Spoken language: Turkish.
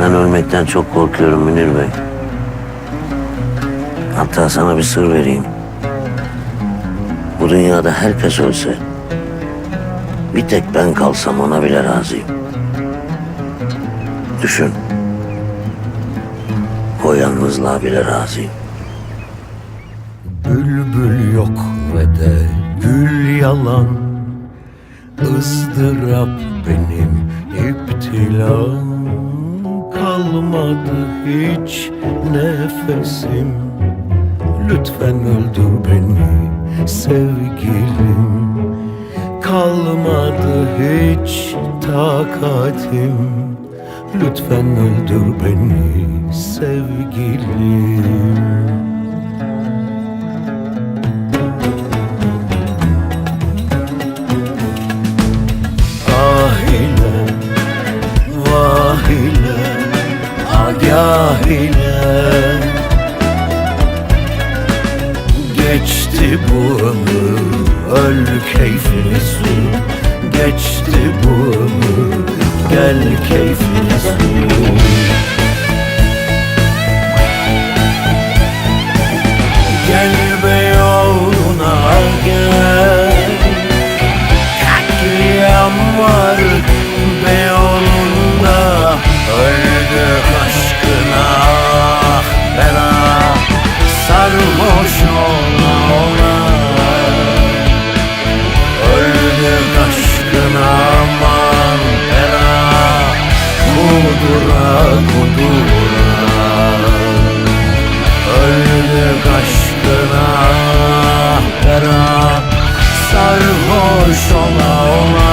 Ben ölmekten çok korkuyorum Münir Bey. Hatta sana bir sır vereyim. Bu dünyada herkes ölse, bir tek ben kalsam ona bile razıyım. Düşün. O yalnızlığa bile razıyım. Bülbül yok ve de gül yalan ızdırap benim iptilam Kalmadı hiç nefesim. Lütfen öldür beni sevgilim. Kalmadı hiç takatim. Lütfen öldür beni sevgilim ile Geçti bu ömür, öl keyfini sür Geçti bu ömür, gel keyfini sür Kudura kudura. Öldük aşkına bela Sarhoş ola ola